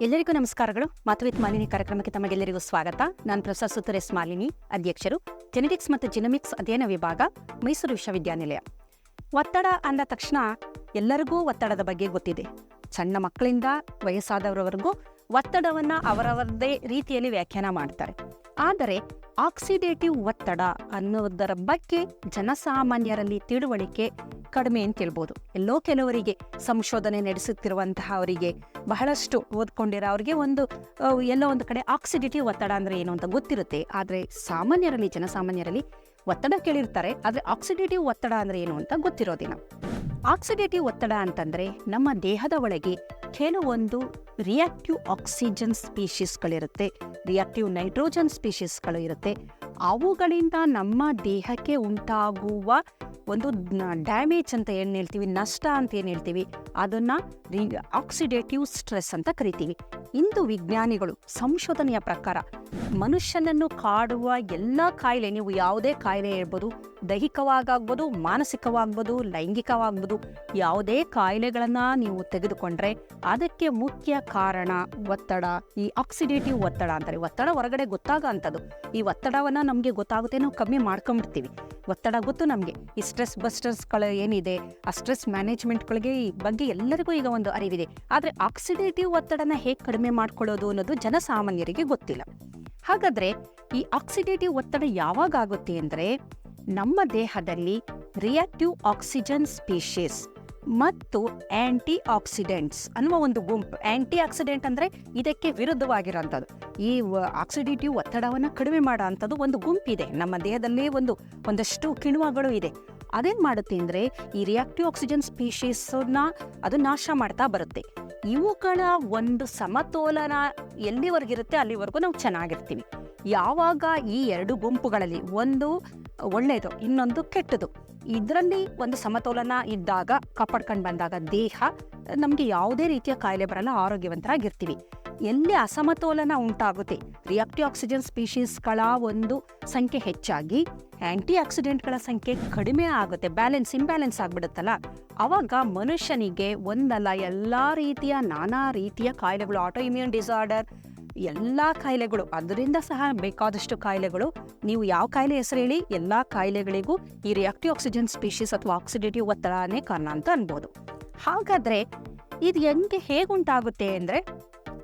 ಎಲ್ಲರಿಗೂ ನಮಸ್ಕಾರಗಳು. ಮಾತುವಿತ್ ಮಾಲಿನಿ ಕಾರ್ಯಕ್ರಮಕ್ಕೆ ತಮಗೆಲ್ಲರಿಗೂ ಸ್ವಾಗತ. ನಾನು ಪ್ರೊಫೆಸರ್ ಸುತರೇಶ್ ಮಾಲಿನಿ, ಅಧ್ಯಕ್ಷರು. ಜೆನೆಟಿಕ್ಸ್ ಮತ್ತು ಜಿನಮಿಕ್ಸ್ ಅಧ್ಯಯನ ವಿಭಾಗ, ಮೈಸೂರು ವಿಶ್ವವಿದ್ಯಾನಿಲಯ. ಒತ್ತಡ ಅಂದ ತಕ್ಷಣ ಎಲ್ಲರಿಗೂ ಒತ್ತಡದ ಬಗ್ಗೆ ಗೊತ್ತಿದೆ. ಸಣ್ಣ ಮಕ್ಕಳಿಂದ ವಯಸ್ಸಾದವರವರೆಗೂ ಒತ್ತಡವನ್ನ ಅವರವರದೇ ರೀತಿಯಲ್ಲಿ ವ್ಯಾಖ್ಯಾನ ಮಾಡ್ತಾರೆ. ಆದರೆ ಆಕ್ಸಿಡೇಟಿವ್ ಒತ್ತಡ ಅನ್ನೋದರ ಬಗ್ಗೆ ಜನಸಾಮಾನ್ಯರಲ್ಲಿ ತಿಳುವಳಿಕೆ ಕಡಿಮೆ ಅಂತ ಹೇಳ್ಬೋದು. ಎಲ್ಲೋ ಕೆಲವರಿಗೆ ಸಂಶೋಧನೆ ನಡೆಸುತ್ತಿರುವಂತಹ ಅವರಿಗೆ ಬಹಳಷ್ಟು ಓದ್ಕೊಂಡಿರೋ ಅವರಿಗೆ ಒಂದು ಎಲ್ಲೋ ಒಂದು ಕಡೆ ಆಕ್ಸಿಡೇಟಿವ್ ಒತ್ತಡ ಅಂದ್ರೆ ಏನು ಅಂತ ಗೊತ್ತಿರುತ್ತೆ. ಆದರೆ ಸಾಮಾನ್ಯರಲ್ಲಿ, ಜನಸಾಮಾನ್ಯರಲ್ಲಿ ಒತ್ತಡ ಕೇಳಿರ್ತಾರೆ. ಆದರೆ ಆಕ್ಸಿಡೇಟಿವ್ ಒತ್ತಡ ಅಂದ್ರೆ ಏನು ಅಂತ ಗೊತ್ತಿರೋದಿಲ್ಲ. ಆಕ್ಸಿಡೇಟಿವ್ ಒತ್ತಡ ಅಂತಂದ್ರೆ ನಮ್ಮ ದೇಹದ ಒಳಗೆ ಕೆಲವೊಂದು ರಿಯಾಕ್ಟಿವ್ ಆಕ್ಸಿಜನ್ ಸ್ಪೀಶೀಸ್ಗಳಿರುತ್ತೆ ರಿಯಾಕ್ಟಿವ್ ನೈಟ್ರೋಜನ್ ಸ್ಪೀಶೀಸ್ಗಳು ಇರುತ್ತೆ ಅವುಗಳಿಂದ ನಮ್ಮ ದೇಹಕ್ಕೆ ಉಂಟಾಗುವ ಒಂದು ಡ್ಯಾಮೇಜ್ ಅಂತ ಏನು ಹೇಳ್ತೀವಿ? ನಷ್ಟ ಅಂತ ಏನು ಹೇಳ್ತೀವಿ? ಅದನ್ನ ಆಕ್ಸಿಡೇಟಿವ್ ಸ್ಟ್ರೆಸ್ ಅಂತ ಕರಿತೀವಿ. ಇಂದು ವಿಜ್ಞಾನಿಗಳು ಸಂಶೋಧನೆಯ ಪ್ರಕಾರ ಮನುಷ್ಯನನ್ನು ಕಾಡುವ ಎಲ್ಲ ಕಾಯಿಲೆ, ನೀವು ಯಾವುದೇ ಕಾಯಿಲೆ ಇರ್ಬೋದು ದೈಹಿಕವಾಗಬಹುದು ಮಾನಸಿಕವಾಗ್ಬೋದು, ಲೈಂಗಿಕವಾಗ್ಬೋದು, ಯಾವುದೇ ಕಾಯಿಲೆಗಳನ್ನ ನೀವು ತೆಗೆದುಕೊಂಡ್ರೆ ಅದಕ್ಕೆ ಮುಖ್ಯ ಕಾರಣ ಒತ್ತಡ. ಈ ಆಕ್ಸಿಡೇಟಿವ್ ಒತ್ತಡ ಅಂತಾರೆ, ಒತ್ತಡ ಹೊರಗಡೆ ಗೊತ್ತಾಗ ಅಂಥದ್ದು. ಈ ಒತ್ತಡವನ್ನ ನಮಗೆ ಗೊತ್ತಾಗುತ್ತೆ, ನಾವು ಕಮ್ಮಿ ಮಾಡ್ಕೊಂಡ್ಬಿಡ್ತೀವಿ. ಒತ್ತಡ ಗೊತ್ತು ನಮಗೆ. ಈ ಸ್ಟ್ರೆಸ್ ಬಸ್ಟರ್ಸ್ಗಳು ಏನಿದೆ, ಆ ಸ್ಟ್ರೆಸ್ ಮ್ಯಾನೇಜ್ಮೆಂಟ್ಗಳಿಗೆ ಈ ಬಗ್ಗೆ ಎಲ್ಲರಿಗೂ ಈಗ ಒಂದು ಅರಿವಿದೆ. ಆದರೆ ಆಕ್ಸಿಡೇಟಿವ್ ಒತ್ತಡನ ಹೇಗೆ ಕಡಿಮೆ ಮಾಡ್ಕೊಳ್ಳೋದು ಅನ್ನೋದು ಜನಸಾಮಾನ್ಯರಿಗೆ ಗೊತ್ತಿಲ್ಲ. ಹಾಗಾದ್ರೆ ಈ ಆಕ್ಸಿಡೇಟಿವ್ ಒತ್ತಡ ಯಾವಾಗ ಆಗುತ್ತೆ ಅಂದರೆ ನಮ್ಮ ದೇಹದಲ್ಲಿ ರಿಯಾಕ್ಟಿವ್ ಆಕ್ಸಿಜನ್ ಸ್ಪೀಶೀಸ್ ಮತ್ತು ಆ್ಯಂಟಿ ಆಕ್ಸಿಡೆಂಟ್ಸ್ ಅನ್ನುವ ಒಂದು ಗುಂಪು. ಆಂಟಿ ಆಕ್ಸಿಡೆಂಟ್ ಅಂದ್ರೆ ಇದಕ್ಕೆ ವಿರುದ್ಧವಾಗಿರೋಂಥದ್ದು. ಈ ಆಕ್ಸಿಡೇಟಿವ್ ಒತ್ತಡವನ್ನು ಕಡಿಮೆ ಮಾಡೋ ಅಂಥದ್ದು ಒಂದು ಗುಂಪಿದೆ. ನಮ್ಮ ದೇಹದಲ್ಲೇ ಒಂದು, ಒಂದಷ್ಟು ಕಿಣ್ವಗಳು ಇದೆ. ಅದೇನ್ ಮಾಡುತ್ತೆ ಅಂದರೆ ಈ ರಿಯಾಕ್ಟಿವ್ ಆಕ್ಸಿಜನ್ ಸ್ಪೀಷೀಸನ್ನ ಅದು ನಾಶ ಮಾಡ್ತಾ ಬರುತ್ತೆ. ಇವುಗಳ ಒಂದು ಸಮತೋಲನ ಎಲ್ಲಿವರೆಗಿರುತ್ತೆ ಅಲ್ಲಿವರೆಗೂ ನಾವು ಚೆನ್ನಾಗಿರ್ತೀವಿ. ಯಾವಾಗ ಈ ಎರಡು ಗುಂಪುಗಳಲ್ಲಿ ಒಂದು ಒಳ್ಳೆಯದು ಇನ್ನೊಂದು ಕೆಟ್ಟದು, ಇದರಲ್ಲಿ ಒಂದು ಸಮತೋಲನ ಇದ್ದಾಗ, ಕಾಪಾಡ್ಕೊಂಡು ಬಂದಾಗ ದೇಹ ನಮಗೆ ಯಾವುದೇ ರೀತಿಯ ಕಾಯಿಲೆ ಬರಲ್ಲ, ಆರೋಗ್ಯವಂತರಾಗಿರ್ತೀವಿ. ಎಲ್ಲಿ ಅಸಮತೋಲನ ಉಂಟಾಗುತ್ತೆ? ರಿಯಾಕ್ಟಿವ್ ಆಕ್ಸಿಜನ್ ಸ್ಪೀಶೀಸ್ಗಳ ಒಂದು ಸಂಖ್ಯೆ ಹೆಚ್ಚಾಗಿ ಆಂಟಿ ಆಕ್ಸಿಡೆಂಟ್ಗಳ ಸಂಖ್ಯೆ ಕಡಿಮೆ ಆಗುತ್ತೆ. ಬ್ಯಾಲೆನ್ಸ್ ಇಂಬ್ಯಾಲೆನ್ಸ್ ಆಗ್ಬಿಡುತ್ತಲ್ಲ? ಅವಾಗ ಮನುಷ್ಯನಿಗೆ ಒಂದಲ್ಲ, ಎಲ್ಲ ರೀತಿಯ ನಾನಾ ರೀತಿಯ ಕಾಯಿಲೆಗಳು ಆಟೋ ಇಮ್ಯೂನ್ ಡಿಸಾರ್ಡರ್ ಎಲ್ಲ ಕಾಯಿಲೆಗಳು, ಅದರಿಂದ ಸಹ ಬೇಕಾದಷ್ಟು ಕಾಯಿಲೆಗಳು. ನೀವು ಯಾವ ಕಾಯಿಲೆ ಹೆಸರು ಹೇಳಿ ಎಲ್ಲ ಕಾಯಿಲೆಗಳಿಗೂ ಈ ರಿಯಾಕ್ಟಿವ್ ಆಕ್ಸಿಜನ್ ಸ್ಪೀಷೀಸ್ ಅಥವಾ ಆಕ್ಸಿಡೇಟಿವ್ ಒತ್ತಡನೇ ಕಾರಣ ಅಂತ ಅನ್ಬೋದು. ಹಾಗಾದ್ರೆ ಇದು ಹೆಂಗೆ ಹೇಗುಂಟಾಗುತ್ತೆ ಅಂದರೆ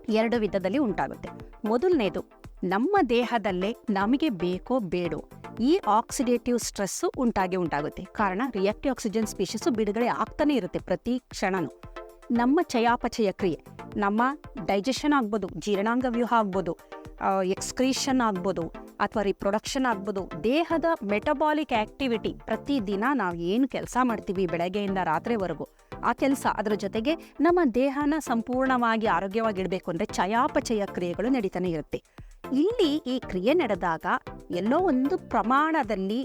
ಎರಡು ವಿಧದಲ್ಲಿ ಉಂಟಾಗುತ್ತೆ. ಮೊದಲನೇದು, ನಮ್ಮ ದೇಹದಲ್ಲೇ ನಮಗೆ ಬೇಕೋ ಬೇಡೋ ಈ ಆಕ್ಸಿಡೇಟಿವ್ ಸ್ಟ್ರೆಸ್ಸು ಉಂಟಾಗಿ ಉಂಟಾಗುತ್ತೆ. ಕಾರಣ, ರಿಯಾಕ್ಟಿವ್ ಆಕ್ಸಿಜನ್ ಸ್ಪೀಷಸ್ಸು ಬಿಡುಗಡೆ ಆಗ್ತಾನೆ ಇರುತ್ತೆ ಪ್ರತಿ ಕ್ಷಣನೂ. ನಮ್ಮ ಚಯಾಪಚಯ ಕ್ರಿಯೆ, ನಮ್ಮ ಡೈಜೆಷನ್ ಆಗ್ಬೋದು, ಜೀರ್ಣಾಂಗ ವ್ಯೂಹ ಆಗ್ಬೋದು ಎಕ್ಸ್ಕ್ರೀಷನ್ ಆಗ್ಬೋದು ಅಥವಾ ರಿಪ್ರೊಡಕ್ಷನ್ ಆಗ್ಬೋದು, ದೇಹದ ಮೆಟಬಾಲಿಕ್ ಆಕ್ಟಿವಿಟಿ ಪ್ರತಿದಿನ ನಾವು ಏನು ಕೆಲಸ ಮಾಡ್ತೀವಿ ಬೆಳಗ್ಗೆಯಿಂದ ರಾತ್ರಿವರೆಗೂ, ಆ ಕೆಲಸ ಅದರ ಜೊತೆಗೆ ನಮ್ಮ ದೇಹನ ಸಂಪೂರ್ಣವಾಗಿ ಆರೋಗ್ಯವಾಗಿಡಬೇಕು ಅಂದರೆ ಚಯಾಪಚಯ ಕ್ರಿಯೆಗಳು ನಡೀತಾನೆ ಇರುತ್ತೆ. ಇಲ್ಲಿ ಈ ಕ್ರಿಯೆ ನಡೆದಾಗ ಎಲ್ಲೋ ಒಂದು ಪ್ರಮಾಣದಲ್ಲಿ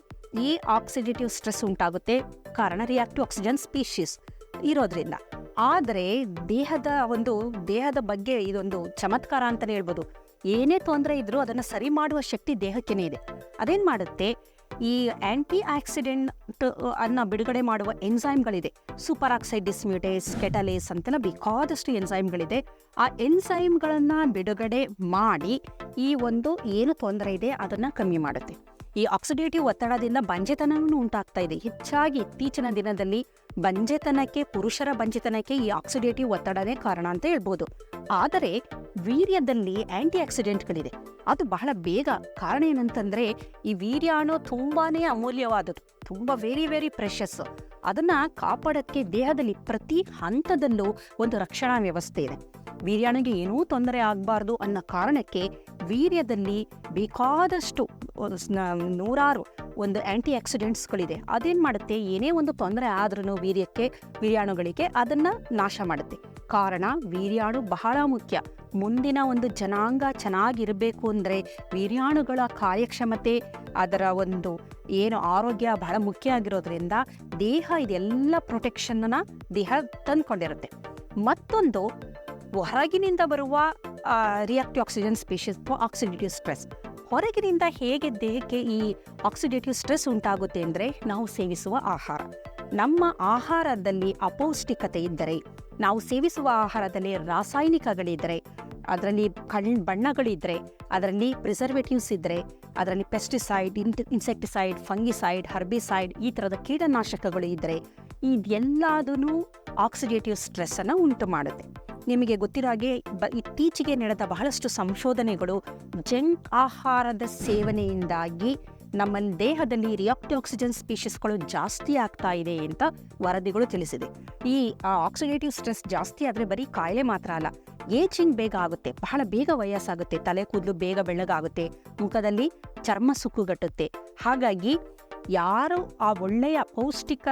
ಈ ಆಕ್ಸಿಡೇಟಿವ್ ಸ್ಟ್ರೆಸ್ ಉಂಟಾಗುತ್ತೆ, ಕಾರಣ ರಿಯಾಕ್ಟಿವ್ ಆಕ್ಸಿಜನ್ ಸ್ಪೀಶೀಸ್ ಇರೋದ್ರಿಂದ. ಆದರೆ ದೇಹದ ಒಂದು, ದೇಹದ ಬಗ್ಗೆ ಇದೊಂದು ಚಮತ್ಕಾರ ಅಂತಲೇ ಹೇಳ್ಬೋದು. ಏನೇ ತೊಂದರೆ ಇದ್ದರೂ ಅದನ್ನು ಸರಿ ಮಾಡುವ ಶಕ್ತಿ ದೇಹಕ್ಕೇ ಇದೆ. ಅದೇನ್ ಮಾಡುತ್ತೆ? ಈ ಆ್ಯಂಟಿ ಆಕ್ಸಿಡೆಂಟ್ ಅನ್ನು ಬಿಡುಗಡೆ ಮಾಡುವ ಎನ್ಸೈಮ್ಗಳಿದೆ ಸೂಪರ್ ಆಕ್ಸೈಡ್ ಡಿಸ್ಮ್ಯೂಟೇಸ್, ಕೆಟಲೇಸ್ ಅಂತೆಲ್ಲ ಬೇಕಾದಷ್ಟು ಎನ್ಸೈಮ್ಗಳಿದೆ ಆ ಎನ್ಸೈಮ್ಗಳನ್ನು ಬಿಡುಗಡೆ ಮಾಡಿ ಈ ಒಂದು ಏನು ತೊಂದರೆ ಇದೆ ಅದನ್ನ ಕಮ್ಮಿ ಮಾಡುತ್ತೆ. ಈ ಆಕ್ಸಿಡೇಟಿವ್ ಒತ್ತಡದಿಂದ ಬಂಜೆತನವೂ ಉಂಟಾಗ್ತಾ ಇದೆ. ಹೆಚ್ಚಾಗಿ ಇತ್ತೀಚಿನ ದಿನದಲ್ಲಿ ಬಂಜೆತನಕ್ಕೆ, ಪುರುಷರ ಬಂಜೆತನಕ್ಕೆ ಈ ಆಕ್ಸಿಡೇಟಿವ್ ಒತ್ತಡನೇ ಕಾರಣ ಅಂತ ಹೇಳ್ಬೋದು. ಆದರೆ ವೀರ್ಯದಲ್ಲಿ ಆಂಟಿ ಆಕ್ಸಿಡೆಂಟ್ಗಳಿದೆ ಅದು ಬಹಳ ಬೇಗ ಕಾರಣ ಏನಂತಂದ್ರೆ ಈ ವೀರ್ಯಾಣು ತುಂಬಾನೇ ಅಮೂಲ್ಯವಾದದ್ದು, ತುಂಬಾ ವೆರಿ ವೆರಿ ಪ್ರೆಷಸ್ ಅದನ್ನ ಕಾಪಾಡಕ್ಕೆ ದೇಹದಲ್ಲಿ ಪ್ರತಿ ಹಂತದಲ್ಲೂ ಒಂದು ರಕ್ಷಣಾ ವ್ಯವಸ್ಥೆ ಇದೆ. ವೀರ್ಯಾಣಿಗೆ ಏನೂ ತೊಂದರೆ ಆಗಬಾರ್ದು ಅನ್ನೋ ಕಾರಣಕ್ಕೆ ವೀರ್ಯದಲ್ಲಿ ಬೇಕಾದಷ್ಟು ನೂರಾರು ಒಂದು ಆ್ಯಂಟಿ ಆಕ್ಸಿಡೆಂಟ್ಸ್ಗಳಿದೆ ಅದೇನ್ ಮಾಡುತ್ತೆ? ಏನೇ ಒಂದು ತೊಂದರೆ ಆದ್ರೂ ವೀರ್ಯಕ್ಕೆ, ವೀರ್ಯಾಣುಗಳಿಗೆ ಅದನ್ನು ನಾಶ ಮಾಡುತ್ತೆ. ಕಾರಣ, ವೀರ್ಯಾಣು ಬಹಳ ಮುಖ್ಯ. ಮುಂದಿನ ಒಂದು ಜನಾಂಗ ಚೆನ್ನಾಗಿರಬೇಕು ಅಂದರೆ ವೀರ್ಯಾಣುಗಳ ಕಾರ್ಯಕ್ಷಮತೆ, ಅದರ ಒಂದು ಏನು ಆರೋಗ್ಯ ಬಹಳ ಮುಖ್ಯ ಆಗಿರೋದ್ರಿಂದ ದೇಹ ಇದೆಲ್ಲ ಪ್ರೊಟೆಕ್ಷನ್ನ ದೇಹ ತಂದ್ಕೊಂಡಿರುತ್ತೆ. ಮತ್ತೊಂದು ಹೊರಗಿನಿಂದ ಬರುವ ರಿಯಾಕ್ಟಿವ್ ಆಕ್ಸಿಜನ್ ಅಥವಾ ಆಕ್ಸಿಡೇಟಿವ್ ಸ್ಟ್ರೆಸ್ ಹೊರಗಿನಿಂದ ಹೇಗೆ ದೇಹಕ್ಕೆ ಈ ಆಕ್ಸಿಡೇಟಿವ್ ಸ್ಟ್ರೆಸ್ ಉಂಟಾಗುತ್ತೆ ಅಂದರೆ ನಾವು ಸೇವಿಸುವ ಆಹಾರ. ನಮ್ಮ ಆಹಾರದಲ್ಲಿ ಅಪೌಷ್ಟಿಕತೆ ಇದ್ದರೆ, ನಾವು ಸೇವಿಸುವ ಆಹಾರದಲ್ಲಿ ರಾಸಾಯನಿಕಗಳಿದ್ದರೆ ಅದರಲ್ಲಿ ಕಣ್ ಬಣ್ಣಗಳಿದ್ದರೆ ಅದರಲ್ಲಿ ಪ್ರಿಸರ್ವೇಟಿವ್ಸ್ ಇದ್ದರೆ ಅದರಲ್ಲಿ pesticide in insecticide fungicide herbicide ಈ ಥರದ ಕೀಟನಾಶಕಗಳು ಇದ್ದರೆ ಇದೆಲ್ಲದೂ ಆಕ್ಸಿಡೇಟಿವ್ ಸ್ಟ್ರೆಸ್ಸನ್ನು ಉಂಟು ಮಾಡುತ್ತೆ ನಿಮಗೆ ಗೊತ್ತಿರಾಗೆ ಬ, ಇತ್ತೀಚೆಗೆ ನಡೆದ ಬಹಳಷ್ಟು ಸಂಶೋಧನೆಗಳು ಜಂಕ್ ಆಹಾರದ ಸೇವನೆಯಿಂದಾಗಿ ನಮ್ಮ ದೇಹದಲ್ಲಿ ರಿಯಾಕ್ಟಿ ಆಕ್ಸಿಜನ್ ಸ್ಪೀಷೀಸ್ಗಳು ಜಾಸ್ತಿ ಆಗ್ತಾ ಇದೆ ಅಂತ ವರದಿಗಳು ತಿಳಿಸಿದೆ. ಈ ಆಕ್ಸಿಡೇಟಿವ್ ಸ್ಟ್ರೆಸ್ ಜಾಸ್ತಿ ಆದರೆ ಬರೀ ಕಾಯಿಲೆ ಮಾತ್ರ ಅಲ್ಲ ಏಜಿಂಗ್ ಬೇಗ ಆಗುತ್ತೆ, ಬಹಳ ಬೇಗ ವಯಸ್ಸಾಗುತ್ತೆ, ತಲೆ ಕೂದಲು ಬೇಗ ಬೆಳ್ಳಗಾಗುತ್ತೆ, ಮುಖದಲ್ಲಿ ಚರ್ಮ ಸುಕ್ಕುಗಟ್ಟುತ್ತೆ ಹಾಗಾಗಿ ಯಾರು ಆ ಒಳ್ಳೆಯ ಪೌಷ್ಟಿಕ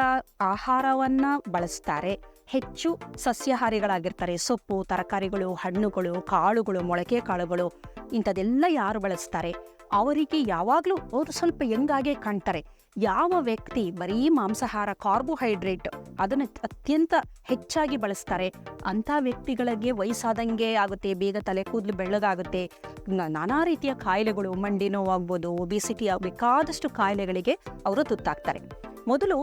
ಆಹಾರವನ್ನ ಬಳಸ್ತಾರೆ ಹೆಚ್ಚು ಸಸ್ಯಾಹಾರಿಗಳಾಗಿರ್ತಾರೆ. ಸೊಪ್ಪು, ತರಕಾರಿಗಳು, ಹಣ್ಣುಗಳು, ಕಾಳುಗಳು, ಮೊಳಕೆ ಕಾಳುಗಳು, ಇಂಥದೆಲ್ಲ ಯಾರು ಬಳಸ್ತಾರೆ? ಅವರಿಗೆ ಯಾವಾಗಲೂ ಅವರು ಸ್ವಲ್ಪ ಹೆಂಗಾಗೆ ಕಾಣ್ತಾರೆ. ಯಾವ ವ್ಯಕ್ತಿ ಬರೀ ಮಾಂಸಾಹಾರ, ಕಾರ್ಬೋಹೈಡ್ರೇಟ್ ಅದನ್ನು ಅತ್ಯಂತ ಹೆಚ್ಚಾಗಿ ಬಳಸ್ತಾರೆ? ಅಂಥ ವ್ಯಕ್ತಿಗಳಿಗೆ ವಯಸ್ಸಾದಂಗೆ ಆಗುತ್ತೆ, ಬೇಗ ತಲೆ ಕೂದಲು ಬೆಳ್ಳಗಾಗುತ್ತೆ. ನಾನಾ ರೀತಿಯ ಕಾಯಿಲೆಗಳು, ಮಂಡಿ ನೋವಾಗ್ಬೋದು, ಒಬಿಸಿಟಿ ಆಗಬೇಕಾದಷ್ಟು ಕಾಯಿಲೆಗಳಿಗೆ ಅವರು ತುತ್ತಾಗ್ತಾರೆ. ಮೊದಲು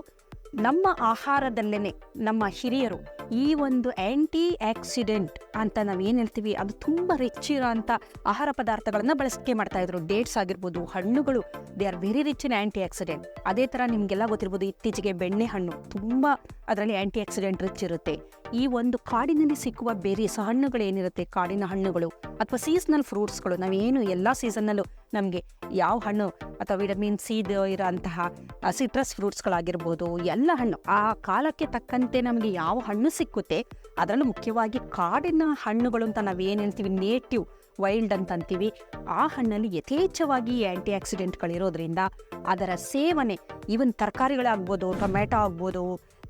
ನಮ್ಮ ಆಹಾರದಲ್ಲೇನೆ ನಮ್ಮ ಹಿರಿಯರು, ಈ ಒಂದು ಆ್ಯಂಟಿ ಆಕ್ಸಿಡೆಂಟ್ ಅಂತ ನಾವು ಏನು ಹೇಳ್ತೀವಿ, ಅದು ತುಂಬ ರಿಚ್ ಇರೋಂಥ ಆಹಾರ ಪದಾರ್ಥಗಳನ್ನ ಬಳಸಿಕೆ ಮಾಡ್ತಾ ಇದ್ರು. ಡೇಟ್ಸ್ ಆಗಿರ್ಬೋದು, ಹಣ್ಣುಗಳು they are very rich in antioxidant ಅದೇ ಥರ ನಿಮಗೆಲ್ಲ ಗೊತ್ತಿರ್ಬೋದು, ಇತ್ತೀಚೆಗೆ ಬೆಣ್ಣೆ ಹಣ್ಣು ತುಂಬ ಅದರಲ್ಲಿ ಆ್ಯಂಟಿ ಆಕ್ಸಿಡೆಂಟ್ ರಿಚ್ ಇರುತ್ತೆ. ಈ ಒಂದು ಕಾಡಿನಲ್ಲಿ ಸಿಕ್ಕುವ ಬೇರೀಸ್ ಹಣ್ಣುಗಳು ಏನಿರುತ್ತೆ ಕಾಡಿನ ಹಣ್ಣುಗಳು ಅಥವಾ ಸೀಸನಲ್ ಫ್ರೂಟ್ಸ್ಗಳು ನಾವೇನು ಎಲ್ಲ ಸೀಸನ್ನಲ್ಲೂ ನಮಗೆ ಯಾವ ಹಣ್ಣು ಅಥವಾ ವಿಟಮಿನ್ ಸಿ ಇರೋಂತಹ ಸಿಟ್ರಸ್ ಫ್ರೂಟ್ಸ್ಗಳಾಗಿರ್ಬೋದು ಎಲ್ಲ ಹಣ್ಣು, ಆ ಕಾಲಕ್ಕೆ ತಕ್ಕಂತೆ ನಮಗೆ ಯಾವ ಹಣ್ಣು ಸಿಕ್ಕುತ್ತೆ, ಅದರಲ್ಲೂ ಮುಖ್ಯವಾಗಿ ಕಾಡಿನ ಹಣ್ಣುಗಳು ಅಂತ ನಾವೇನು ಹೇಳ್ತೀವಿ ನೇಟಿವ್ ವೈಲ್ಡ್ ಅಂತ ಅಂತೀವಿ, ಆ ಹಣ್ಣಲ್ಲಿ ಯಥೇಚ್ಛವಾಗಿ ಆ್ಯಂಟಿ ಆಕ್ಸಿಡೆಂಟ್ಗಳಿರೋದ್ರಿಂದ ಅದರ ಸೇವನೆ ಈವನ್ ತರಕಾರಿಗಳಾಗ್ಬೋದು ಟೊಮ್ಯಾಟೊ ಆಗ್ಬೋದು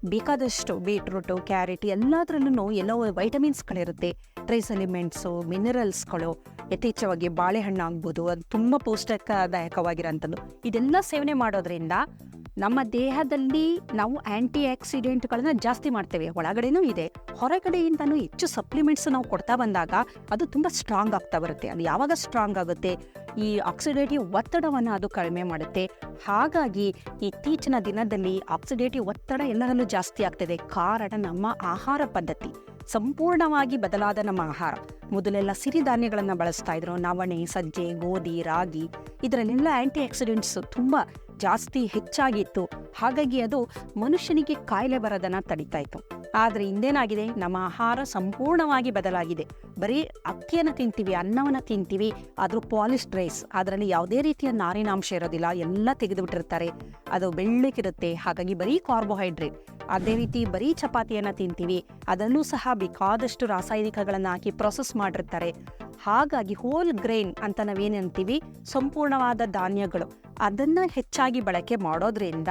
ಬೇಕಾದಷ್ಟು ಬೀಟ್ರೂಟು, ಕ್ಯಾರೆಟ್ ಎಲ್ಲದರಲ್ಲೂ ಎಲ್ಲೋ ವೈಟಮಿನ್ಸ್ಗಳಿರುತ್ತೆ. ಟ್ರೇಸ್ ಎಲಿಮೆಂಟ್ಸು ಮಿನರಲ್ಸ್ಗಳು ಯಥೇಚ್ಛವಾಗಿ ಬಾಳೆಹಣ್ಣು ಆಗ್ಬೋದು, ಅದು ತುಂಬ ಪೌಷ್ಟಿಕದಾಯಕವಾಗಿರೋಂಥದ್ದು. ಇದೆಲ್ಲ ಸೇವನೆ ಮಾಡೋದ್ರಿಂದ ನಮ್ಮ ದೇಹದಲ್ಲಿ ನಾವು ಆ್ಯಂಟಿ ಆಕ್ಸಿಡೆಂಟ್ಗಳನ್ನ ಜಾಸ್ತಿ ಮಾಡ್ತೇವೆ. ಒಳಗಡೆನೂ ಇದೆ. ಹೊರಗಡೆಯಿಂದನೂ ಹೆಚ್ಚು ಸಪ್ಲಿಮೆಂಟ್ಸ್ ನಾವು ಕೊಡ್ತಾ ಬಂದಾಗ ಅದು ತುಂಬ ಸ್ಟ್ರಾಂಗ್ ಆಗ್ತಾ ಬರುತ್ತೆ. ಅದು ಯಾವಾಗ ಸ್ಟ್ರಾಂಗ್ ಆಗುತ್ತೆ? ಈ ಆಕ್ಸಿಡೇಟಿವ್ ಒತ್ತಡವನ್ನು ಅದು ಕಡಿಮೆ ಮಾಡುತ್ತೆ. ಹಾಗಾಗಿ ಇತ್ತೀಚಿನ ದಿನದಲ್ಲಿ ಆಕ್ಸಿಡೇಟಿವ್ ಒತ್ತಡ ಎಲ್ಲರಲ್ಲೂ ಜಾಸ್ತಿ ಆಗ್ತಿದೆ. ಕಾರಣ ನಮ್ಮ ಆಹಾರ ಪದ್ಧತಿ. ಸಂಪೂರ್ಣವಾಗಿ ಬದಲಾದ ನಮ್ಮ ಆಹಾರ. ಮೊದಲೆಲ್ಲ ಸಿರಿಧಾನ್ಯಗಳನ್ನು ಬಳಸ್ತಾ ಇದ್ರು. ನವಣೆ, ಸಜ್ಜೆ, ಗೋಧಿ, ರಾಗಿ. ಇದರಲ್ಲೆಲ್ಲ ಆಂಟಿ ಆಕ್ಸಿಡೆಂಟ್ಸ್ ತುಂಬ ಜಾಸ್ತಿ ಹೆಚ್ಚಾಗಿತ್ತು. ಹಾಗಾಗಿ ಅದು ಮನುಷ್ಯನಿಗೆ ಕಾಯಿಲೆ ಬರೋದನ್ನು ತಡಿತಾ ಇತ್ತು. ಆದರೆ ಇಂದೇನಾಗಿದೆ? ನಮ್ಮ ಆಹಾರ ಸಂಪೂರ್ಣವಾಗಿ ಬದಲಾಗಿದೆ. ಬರೀ ಅಕ್ಕಿಯನ್ನು ತಿಂತೀವಿ, ಅನ್ನವನ್ನು ತಿಂತೀವಿ, ಆದರೂ ಪಾಲಿಶ್ಡ್ ರೈಸ್ ಅದರಲ್ಲಿ ಯಾವುದೇ ರೀತಿಯ ನಾರಿನಾಂಶ ಇರೋದಿಲ್ಲ, ಎಲ್ಲ ತೆಗೆದುಬಿಟ್ಟಿರ್ತಾರೆ. ಅದು ಬೆಳ್ಳಕ್ಕಿರುತ್ತೆ ಹಾಗಾಗಿ ಬರೀ ಕಾರ್ಬೋಹೈಡ್ರೇಟ್. ಅದೇ ರೀತಿ ಬರೀ ಚಪಾತಿಯನ್ನು ತಿಂತೀವಿ, ಅದನ್ನೂ ಸಹ ಬೇಕಾದಷ್ಟು ರಾಸಾಯನಿಕಗಳನ್ನು ಹಾಕಿ ಪ್ರೊಸೆಸ್ ಮಾಡಿರ್ತಾರೆ. ಹಾಗಾಗಿ ಹೋಲ್ ಗ್ರೈನ್ ಅಂತ ನಾವೇನಂತೀವಿ ಸಂಪೂರ್ಣವಾದ ಧಾನ್ಯಗಳು. ಅದನ್ನ ಹೆಚ್ಚಾಗಿ ಬಳಕೆ ಮಾಡೋದ್ರಿಂದ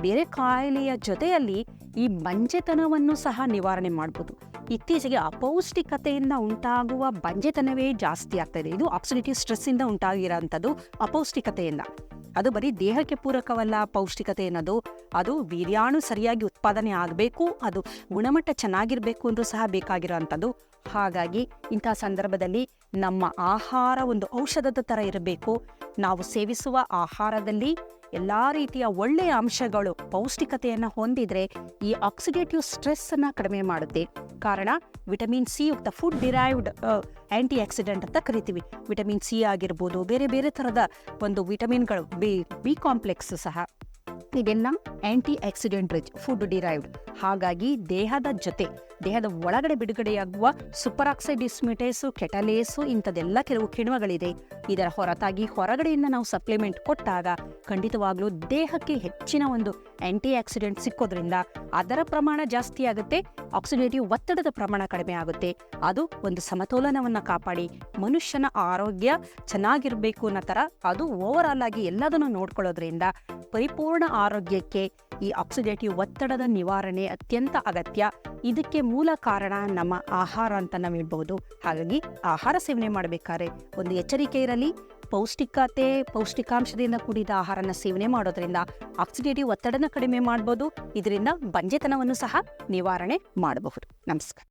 ಬೇರೆ ಕಾಯಿಲೆಯ ಜೊತೆಯಲ್ಲಿ ಈ ಬಂಜೆತನವನ್ನು ಸಹ ನಿವಾರಣೆ ಮಾಡ್ಬೋದು. ಇತ್ತೀಚೆಗೆ ಅಪೌಷ್ಟಿಕತೆಯಿಂದ ಉಂಟಾಗುವ ಬಂಜೆತನವೇ ಜಾಸ್ತಿ ಆಗ್ತಾ ಇದೆ. ಸ್ಟ್ರೆಸ್ ಸ್ಟ್ರೆಸ್ಸಿಂದ ಉಂಟಾಗಿರೋಂಥದ್ದು ಅಪೌಷ್ಟಿಕತೆಯಿಂದ. ಅದು ಬರೀ ದೇಹಕ್ಕೆ ಪೂರಕವಲ್ಲ ಪೌಷ್ಟಿಕತೆ ಅನ್ನೋದು. ಅದು ವೀರ್ಯಾಣು ಸರಿಯಾಗಿ ಉತ್ಪಾದನೆ ಆಗಬೇಕು, ಅದು ಗುಣಮಟ್ಟ ಚೆನ್ನಾಗಿರಬೇಕು ಅಂದ್ರೂ ಸಹ ಬೇಕಾಗಿರೋವಂಥದ್ದು ಹಾಗಾಗಿ ಇಂಥ ಸಂದರ್ಭದಲ್ಲಿ ನಮ್ಮ ಆಹಾರ ಒಂದು ಔಷಧದ ಥರ ಇರಬೇಕು. ನಾವು ಸೇವಿಸುವ ಆಹಾರದಲ್ಲಿ ಎಲ್ಲ ರೀತಿಯ ಒಳ್ಳೆಯ ಅಂಶಗಳು ಪೌಷ್ಟಿಕತೆಯನ್ನು ಹೊಂದಿದ್ರೆ ಈ ಆಕ್ಸಿಡೇಟಿವ್ ಸ್ಟ್ರೆಸ್ಸನ್ನು ಕಡಿಮೆ ಮಾಡುತ್ತೆ. ಕಾರಣ ವಿಟಮಿನ್ ಸಿ ಯುಕ್ತ ಫುಡ್ ಡಿರೈವ್ಡ್ ಆ್ಯಂಟಿ ಆಕ್ಸಿಡೆಂಟ್ ಅಂತ ಕರಿತೀವಿ. ವಿಟಮಿನ್ ಸಿ ಆಗಿರ್ಬೋದು, ಬೇರೆ ಬೇರೆ ಥರದ ಒಂದು ವಿಟಮಿನ್ಗಳು, ಬಿ ಬಿ ಕಾಂಪ್ಲೆಕ್ಸ್ ಸಹ. ಇದೆಲ್ಲ antioxidant rich food derived ಹಾಗಾಗಿ ದೇಹದ ಜೊತೆ ದೇಹದ ಒಳಗಡೆ ಬಿಡುಗಡೆಯಾಗುವ ಸೂಪರ್ ಆಕ್ಸೈಡ್ ಡಿಸ್ಮಿಟೇಸು ಕೆಟಲೇಸು ಇಂಥದೆಲ್ಲ ಕೆಲವು ಕಿಣ್ವಗಳಿದೆ. ಇದರ ಹೊರತಾಗಿ ಹೊರಗಡೆಯಿಂದ ನಾವು ಸಪ್ಲಿಮೆಂಟ್ ಕೊಟ್ಟಾಗ ಖಂಡಿತವಾಗ್ಲೂ ದೇಹಕ್ಕೆ ಹೆಚ್ಚಿನ ಒಂದು ಆಂಟಿ ಆಕ್ಸಿಡೆಂಟ್ ಸಿಕ್ಕೋದ್ರಿಂದ ಅದರ ಪ್ರಮಾಣ ಜಾಸ್ತಿ ಆಗುತ್ತೆ ಆಕ್ಸಿಡೇಟಿವ್ ಒತ್ತಡದ ಪ್ರಮಾಣ ಕಡಿಮೆ ಆಗುತ್ತೆ. ಅದು ಒಂದು ಸಮತೋಲನವನ್ನು ಕಾಪಾಡಿ, ಮನುಷ್ಯನ ಆರೋಗ್ಯ ಚೆನ್ನಾಗಿರಬೇಕು ಅನ್ನೋ ಥರ ಅದು ಓವರ್ ಆಲ್ ಆಗಿ ಎಲ್ಲದನ್ನು ನೋಡ್ಕೊಳ್ಳೋದ್ರಿಂದ ಪರಿಪೂರ್ಣ ಆರೋಗ್ಯಕ್ಕೆ ಈ ಆಕ್ಸಿಡೇಟಿವ್ ಒತ್ತಡದ ನಿವಾರಣೆ ಅತ್ಯಂತ ಅಗತ್ಯ. ಇದಕ್ಕೆ ಮೂಲ ಕಾರಣ ನಮ್ಮ ಆಹಾರ ಅಂತ ನಾವು ಹೇಳ್ಬೋದು ಹಾಗಾಗಿ ಆಹಾರ ಸೇವನೆ ಮಾಡಬೇಕಾದ್ರೆ ಒಂದು ಎಚ್ಚರಿಕೆ ಇರಲಿ, ಪೌಷ್ಟಿಕತೆ, ಪೌಷ್ಟಿಕಾಂಶದಿಂದ ಕೂಡಿದ ಆಹಾರನ ಸೇವನೆ ಮಾಡೋದ್ರಿಂದ ಆಕ್ಸಿಡೇಟಿವ್ ಒತ್ತಡನ ಕಡಿಮೆ ಮಾಡ್ಬೋದು. ಇದರಿಂದ ಬಂಜೆತನವನ್ನು ಸಹ ನಿವಾರಣೆ ಮಾಡಬಹುದು. ನಮಸ್ಕಾರ.